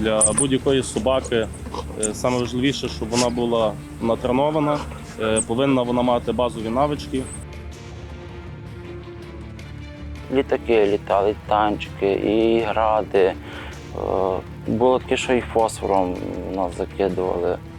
Для будь-якої собаки найважливіше, важливіше, щоб вона була натренована, е, повинна вона мати базові навички. Літаки літали, танчики, і гради. Е, Було таке, що і фосфором нас закидували. –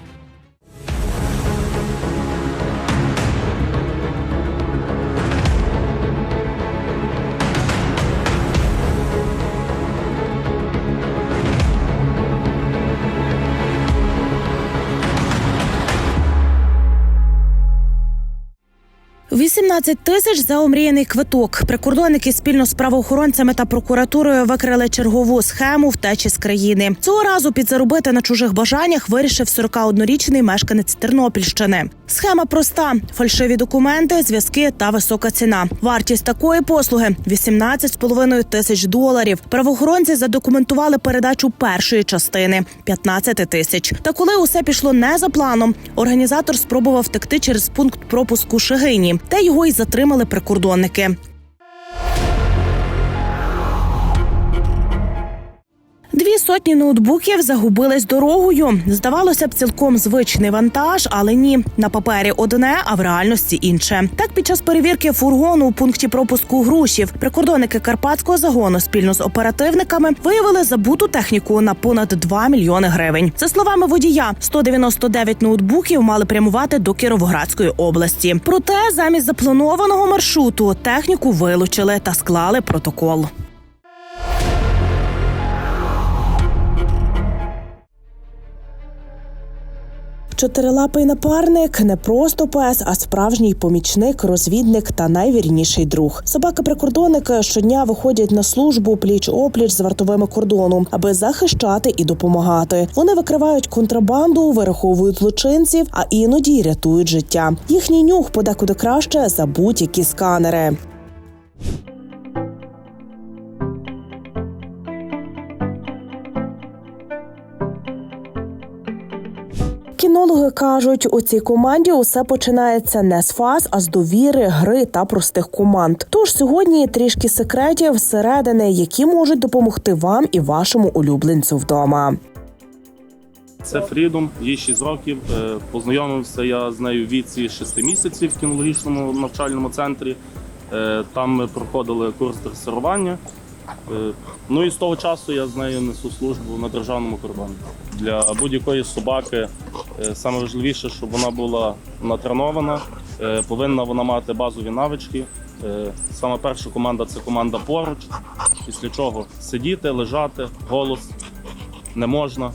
18 тисяч за омріяний квиток. Прикордонники спільно з правоохоронцями та прокуратурою викрили чергову схему втечі з країни. Цього разу підзаробити на чужих бажаннях вирішив 41-річний мешканець Тернопільщини. Схема проста: фальшиві документи, зв'язки та висока ціна. Вартість такої послуги 18,5 тисяч доларів. Правоохоронці задокументували передачу першої частини 15 тисяч. Та коли усе пішло не за планом, організатор спробував втекти через пункт пропуску Шегині, де його й затримали прикордонники. Сотні ноутбуків загубились дорогою. Здавалося б, цілком звичний вантаж, але ні. На папері одне, а в реальності інше. Так, під час перевірки фургону у пункті пропуску Грушів прикордонники карпатського загону спільно з оперативниками виявили забуту техніку на понад 2 мільйони гривень. За словами водія, 199 ноутбуків мали прямувати до Кіровоградської області. Проте замість запланованого маршруту техніку вилучили та склали протокол. Чотирилапий напарник не просто пес, а справжній помічник, розвідник та найвірніший друг. Собаки-прикордонники щодня виходять на службу пліч опліч з вартовими кордону, аби захищати і допомагати. Вони викривають контрабанду, вираховують злочинців, а іноді рятують життя. Їхній нюх подекуди краще за будь-які сканери. Кінологи кажуть, у цій команді усе починається не з фаз, а з довіри, гри та простих команд. Тож сьогодні трішки секретів зсередини, які можуть допомогти вам і вашому улюбленцю вдома. Це Фрідом, їй 6 років. Е, Познайомився я з нею в віці 6 місяців в кінологічному навчальному центрі. Е, Там ми проходили курс дресирування. Е, Ну і з того часу я з нею несу службу на державному кордоні. Для будь-якої собаки е, саме важливіше, щоб вона була натренована, е, повинна вона мати базові навички. Е, Саме перша команда це команда поруч, після чого сидіти, лежати, голос не можна.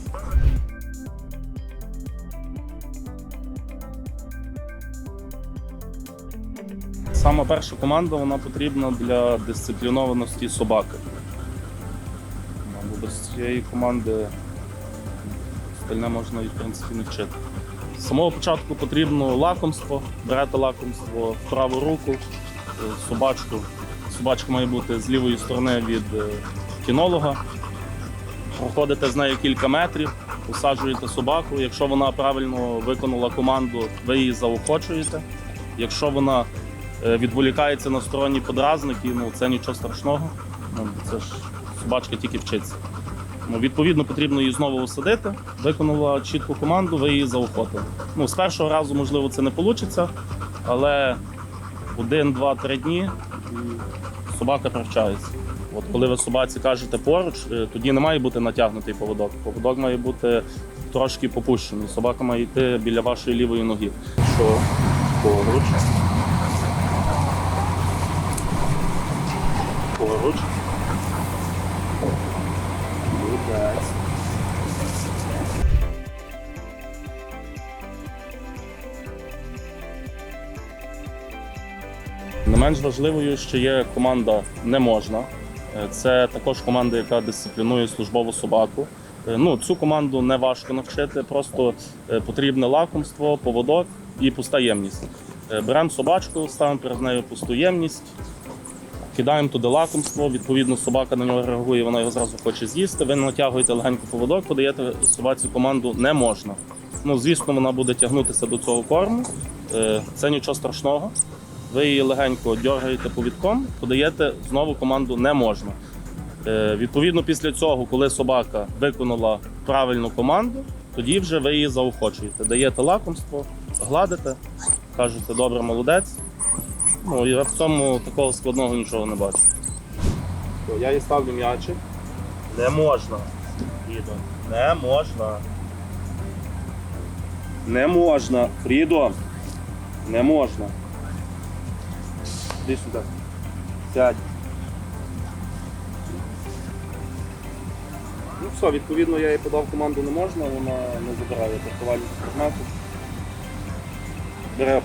Саме перша команда вона потрібна для дисциплінованості собаки. Цієї команди остальне можна і в принципі не вчити. З самого початку потрібно лакомство, берете лакомство в праву руку, е, собачку. Собачка має бути з лівої сторони від е, кінолога. Проходите з нею кілька метрів, усаджуєте собаку. Якщо вона правильно виконала команду, ви її заохочуєте. Якщо вона е, відволікається на сторонні подразники, ну це нічого страшного. Ну, це ж собачка тільки вчиться. Ну, відповідно, потрібно її знову осадити. Виконала чітку команду, ви її заохотили. Ну, з першого разу, можливо, це не вийде, але один, два, три дні собака привчається. От коли ви собаці кажете поруч, е, тоді не має бути натягнутий поводок. Поводок має бути трошки попущений. Собака має йти біля вашої лівої ноги. Що поруч. Поруч. Менш важливою ще є команда не можна. Е, Це також команда, яка дисциплінує службову собаку. Е, Ну, цю команду не важко навчити, просто е, потрібне лакомство, поводок і пуста ємність. Беремо собачку, ставимо перед нею пусту ємність, кидаємо туди лакомство. Відповідно, собака на нього реагує, вона його зразу хоче з'їсти. Ви натягуєте легенько поводок, подаєте собаці команду не можна. Ну, звісно, вона буде тягнутися до цього корму. Це нічого страшного. Ви її легенько дергаєте повідком, подаєте знову команду не можна. Е, Відповідно, після цього, коли собака виконала правильну команду, тоді вже ви її заохочуєте. Даєте лакомство, гладите, кажете, добре, молодець. Ну, я в цьому такого складного нічого не бачу. Я їй ставлю м'ячик. Не можна. Фрідо. Не можна. Не можна. Фрідо. Не можна. Іди сюди. Сядь. Ну все, відповідно, я їй подав команду не можна, вона не забирає паркувальні предмети. Бере.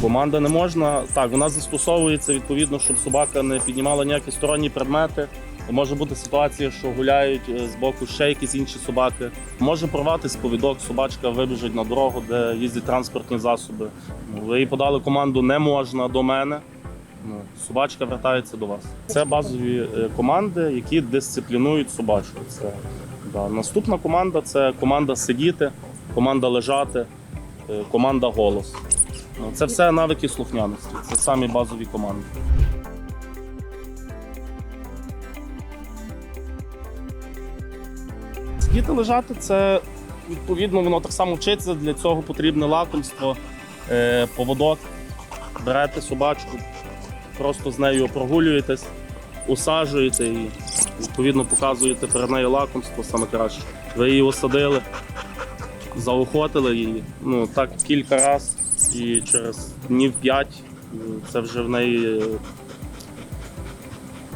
Команда не можна. Так, вона застосовується відповідно, щоб собака не піднімала ніякі сторонні предмети. Може бути ситуація, що гуляють е, з боку ще якісь інші собаки. Може порватись повідок, собачка вибіжить на дорогу, де їздять транспортні засоби. Ну, Ви їй подали команду не можна до мене. Ну, собачка вертається до вас. Це базові е, команди, які дисциплінують собачку. Це, да. Наступна команда це команда сидіти, команда лежати, е, команда голос. Ну, Це все навики слухняності. Це самі базові команди. Сидіти лежати це відповідно воно так само вчиться. Для цього потрібне лакомство, е, поводок. Берете собачку, просто з нею прогулюєтесь, усаджуєте її, відповідно показуєте перед нею лакомство саме краще. Ви її осадили, заохотили її. Ну так кілька разів і через днів п'ять це вже в неї е,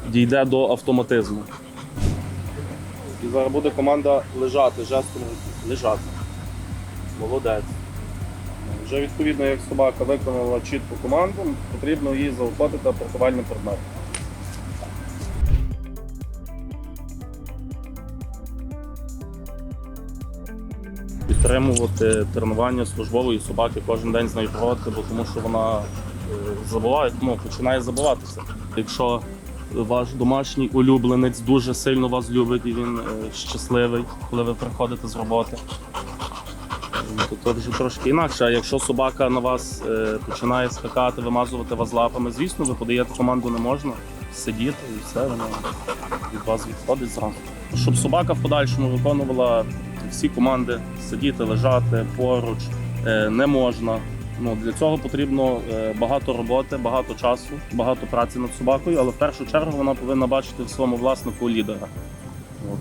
дійде до автоматизму. Зараз буде команда лежати, жестом лежати. Молодець. Вже відповідно, як собака виконала чітку команду, потрібно її заохотити апортувальним предметом. Підтримувати тренування службової собаки кожен день з нею проводити, бо тому що вона е, забуває, ну, починає забуватися. Якщо ваш домашній улюбленець дуже сильно вас любить і він е, щасливий, коли ви приходите з роботи, то вже трошки інакше. А якщо собака на вас е, починає скакати, вимазувати вас лапами, звісно, ви подаєте команду не можна сидіти і все, вона від вас відходить зразу. Щоб собака в подальшому виконувала всі команди, сидіти, лежати поруч е, не можна. Ну, для цього потрібно е, багато роботи, багато часу, багато праці над собакою, але в першу чергу вона повинна бачити в своєму власнику лідера.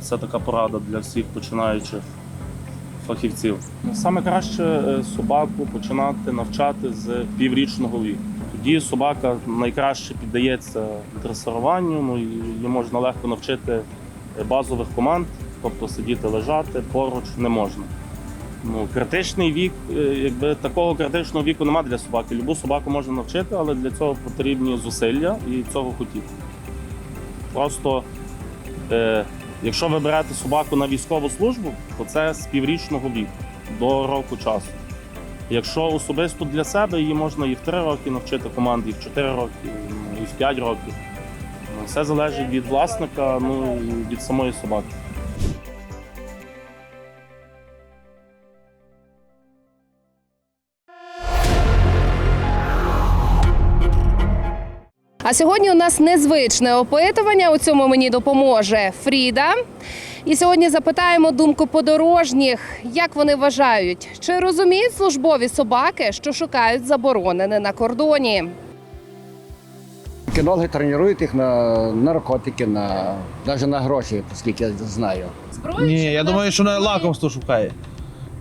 Це така порада для всіх починаючих фахівців. Саме краще е, собаку починати навчати з піврічного віку. Тоді собака найкраще піддається дресируванню, ну її можна легко навчити базових команд, тобто сидіти, лежати поруч не можна. Ну, критичний вік, е, якби такого критичного віку немає для собаки. Любу собаку можна навчити, але для цього потрібні зусилля і цього хотіти. Просто е, якщо ви берете собаку на військову службу, то це з піврічного віку до року часу. Якщо особисто для себе її можна і в 3 роки навчити команді, і в 4 роки, і в 5 років. Ну, Все залежить від власника, ну і від самої собаки. А сьогодні у нас незвичне опитування. У цьому мені допоможе Фріда. І сьогодні запитаємо думку подорожніх, як вони вважають, чи розуміють службові собаки, що шукають заборонене на кордоні. Кінологи тренують їх на наркотики, на навіть на гроші, оскільки я знаю. Ні, я думаю, що вона лакомство шукає.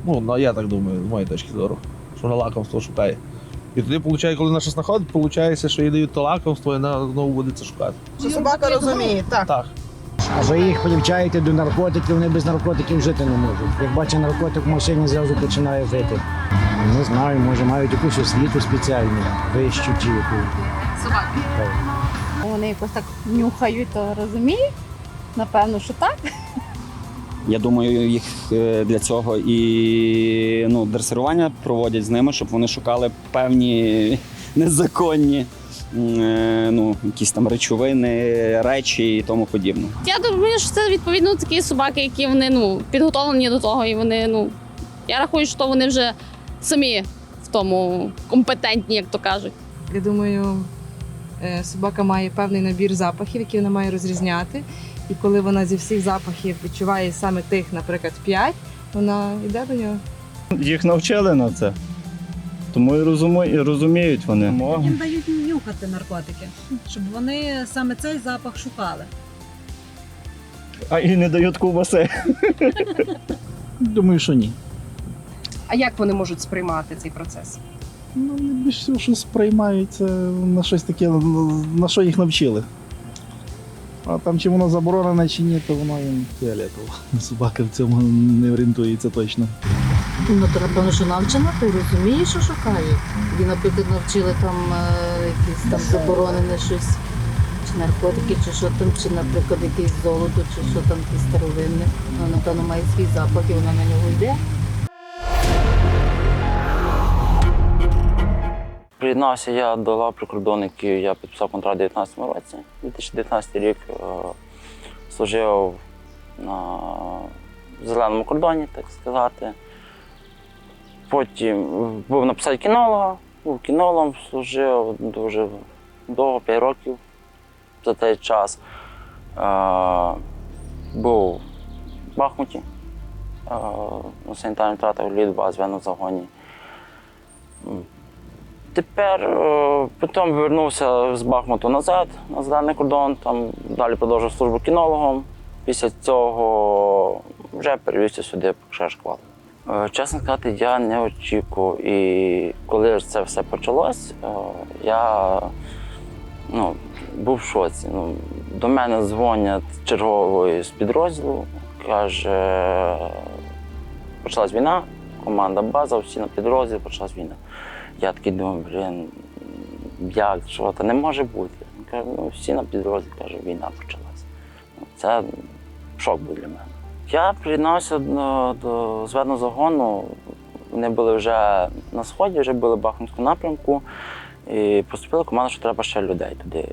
Ну, я так думаю, з моєї точки зору, що вона лакомство шукає. І тоді, виходить, коли вона щось знаходить, виходить, що їй дають то лакомство, і вона знову буде це шукати. Що собака розуміє, так. Так. А ви їх привчаєте до наркотиків, вони без наркотиків жити не можуть. Як бачить наркотик в машині, зразу починає жити. Не знаю, може мають якусь освіту спеціальну, вищу чи яку. Вони якось так нюхають, то розуміють. Напевно, що так. Я думаю, їх е, для цього і ну, дресирування проводять з ними, щоб вони шукали певні незаконні е, ну, якісь там речовини, речі і тому подібне. Я думаю, що це відповідно такі собаки, які вони ну підготовлені до того, і вони ну я рахую, що вони вже самі в тому компетентні, як то кажуть. Я думаю, Е, Собака має певний набір запахів, які вона має розрізняти. І коли вона зі всіх запахів відчуває саме тих, наприклад, 5, вона йде до нього. Їх навчили на це. Тому і розумі- і розуміють вони. Їм дають нюхати наркотики, щоб вони саме цей запах шукали. А і не дають ковбаси. Думаю, що ні. А як вони можуть сприймати цей процес? Ну, вони більш всього, що сприймають це на щось таке, на що їх навчили. А там чи воно заборонене чи ні, то воно їм фіолетово. Собака в цьому не орієнтується точно. Ну, то напевно, що навчена, ти розумієш, що шукає. І, наприклад, навчили там е, якісь там заборонене щось, чи наркотики, чи що там, чи, наприклад, якесь золото, чи що там якісь старовинне. Ну, напевно, має свій запах і вона на нього йде. Приєднався я до лав прикордонників, я підписав контракт у 2019 році. 2019 рік е, служив на зеленому кордоні, так сказати. Потім був на кінолога, був кінологом, служив дуже довго, 5 років за цей час. Е, був в Бахмуті, е, на санітарних втратах лід в загоні. Тепер е, потім повернувся з Бахмуту назад на зелений кордон, там далі продовжив службу кінологом. Після цього вже перевівся сюди шквал. Е, Чесно сказати, я не очікував. І коли це все почалось, е, я ну, був в шоці. Ну, до мене дзвонять черговий з підрозділу, каже, почалась війна, команда база, всі на підрозділ, почалась війна. Я такий думаю, блін, як, що, та не може бути. Він каже, ну всі на підрозділі, каже, війна почалась. Ну, Це шок був для мене. Я приєднався до, до зведеного загону. Вони були вже на сході, вже були в Бахмутському напрямку. І поступила команда, що треба ще людей туди.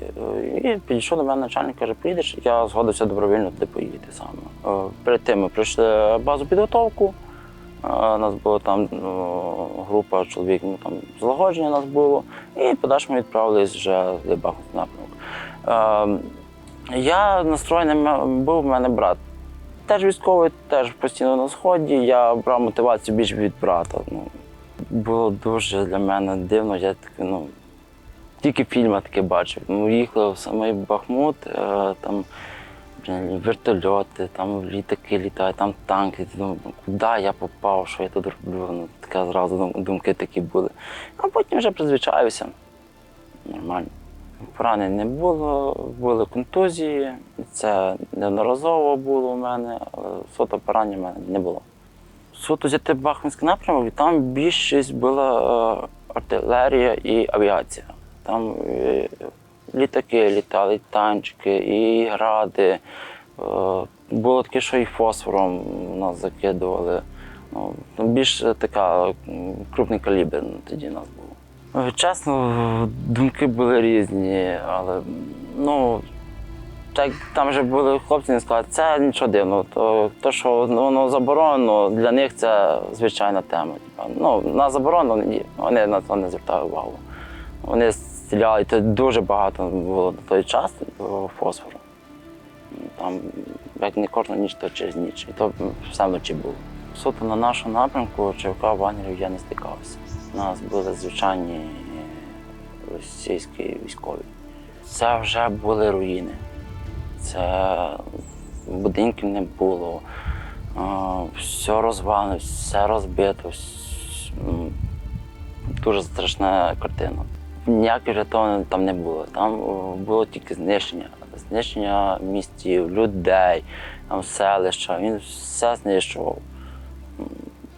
І підійшов до мене начальник, каже, приїдеш, я згодився добровільно туди поїхати саме. Е, Перед тим ми пройшли базу підготовку. У нас була там ну, група чоловік, ну, там злагодження нас було, і подальше ми відправились вже в Бахмут напрямок. Я настроєний був в мене брат. Теж військовий, теж постійно на сході. Я брав мотивацію більш від брата. Ну, було дуже для мене дивно. Я так, ну, тільки фільми таке бачив. Ми їхали в самий Бахмут, е, там вертольоти, там літаки літають, там танки. Ну, куди я попав, що я тут роблю? Ну, така зразу думки такі були. А потім вже призвичаюся. Нормально. Поранень не було, були контузії. Це неодноразово було у мене, але суто поранень в мене не було. Суто взяти Бахмутський напрямок, і там більшість була е, артилерія і авіація. Там е, літаки літали, і танчики, і гради. Е, було таке, що і фосфором нас закидували. Ну, більш така крупний калібр тоді нас був. Чесно, думки були різні, але ну, так там вже були хлопці, не сказали, це нічого дивного. То, то що воно заборонено, для них це звичайна тема. Ну, на заборонено, ні, вони на це не звертають увагу. Вони стріляли, то дуже багато було на той час е, фосфору. Там як не кожну ніч, то через ніч. І то все вночі було. Суто на нашому напрямку ЧВК вагнерів я не стикався. У нас були звичайні російські військові. Це вже були руїни. Це будинків не було, все розвалене, все розбито. Дуже страшна картина. Ніяких рятувань там не було. Там було тільки знищення. Знищення містів, людей, там селища. Він все знищував.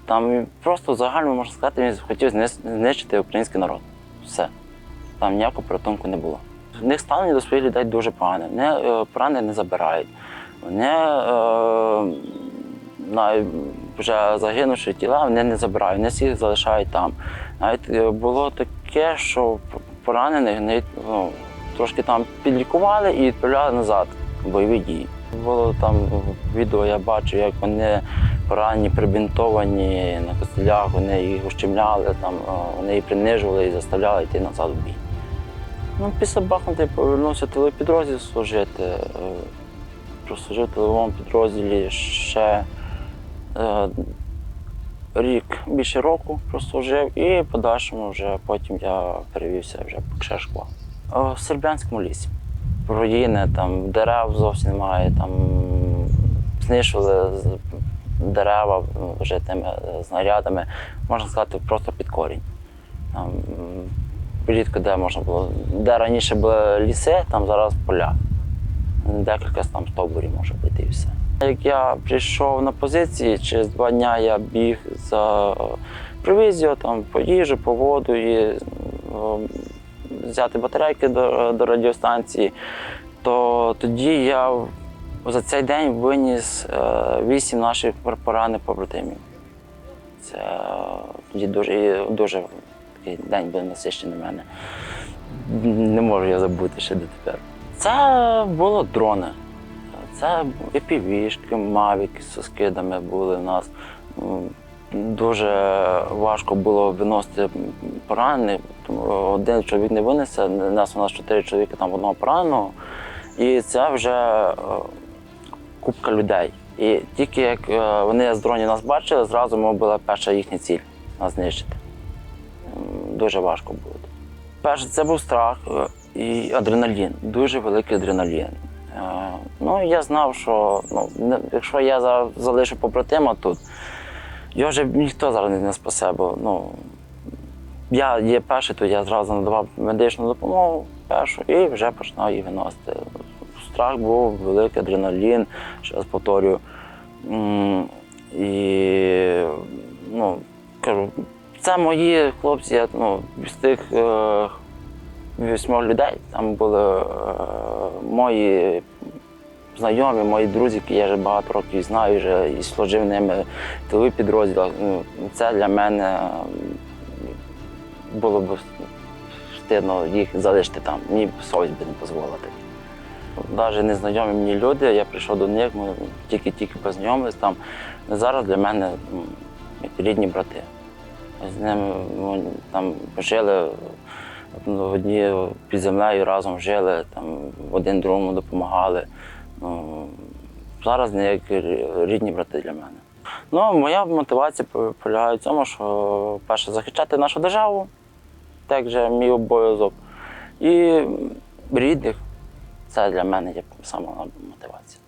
Там просто загально можна сказати, він хотів знищити український народ. Все. Там ніякого порятунку не було. В них ставлення до своїх людей дуже погане. Вони е, не забирають. Вони е, вже загинувши тіла, вони не забирають, вони всіх залишають там. Навіть було таке, що поранених навіть, ну, трошки там підлікували і відправляли назад в бойові дії. Було там відео, я бачу, як вони поранені, прибінтовані на костелях, вони їх ущемляли, там, е, вони їх принижували і заставляли йти назад в бій. Ну, після Бахмута я повернувся в тиловий підрозділ служити. Е, Прослужив в тиловому підрозділі ще е, рік, більше року прослужив, і в подальшому вже потім я перевівся вже по Кшешква. В Сербянському лісі. Руїни, там дерев зовсім немає, там знищили дерева ну, вже тими е, снарядами, можна сказати, просто під корінь. Там рідко де можна було. Де раніше були ліси, там зараз поля. Декілька там стовбурів може бути і все. Як я прийшов на позиції, через два дні я біг за провізію, там, по їжу, по воду і е, взяти батарейки до, до радіостанції, то тоді я за цей день виніс е, вісім наших поранених побратимів. Це тоді дуже, дуже такий день був насичений в мене. Не можу я забути ще дотепер. Це було дрони. Це епівішки, мавіки з скидами були у нас. Дуже важко було виносити поранених. Один чоловік не винесе, нас у нас чотири чоловіки, там одного пораненого. І це вже е, купка людей. І тільки як е, вони з дронів нас бачили, зразу ми була перша їхня ціль нас знищити. Дуже важко було. Перше, це був страх е, і адреналін, дуже великий адреналін. Ну, я знав, що ну, якщо я залишу побратима тут, його вже ніхто зараз не спасе, бо ну, я є перший, то я зразу надавав медичну допомогу першу і вже починав її виносити. Страх був великий адреналін, ще раз повторюю. І ну, кажу, це мої хлопці, я, ну, з тих е, вісьмох людей. Там були е, мої знайомі, мої друзі, які я вже багато років знаю, вже і служив ними в тилових підрозділах. Ну, Це для мене було б стидно їх залишити там. Мені совість би не дозволити. Навіть незнайомі мені люди, я прийшов до них, ми тільки-тільки познайомились там. Зараз для мене рідні брати. З ними ну, там жили в одні під землею разом жили, там один другому допомагали. Зараз не як рідні брати для мене. Ну, моя мотивація полягає в цьому, що перше захищати нашу державу, так же мій обов'язок. І рідних це для мене є сама мотивація.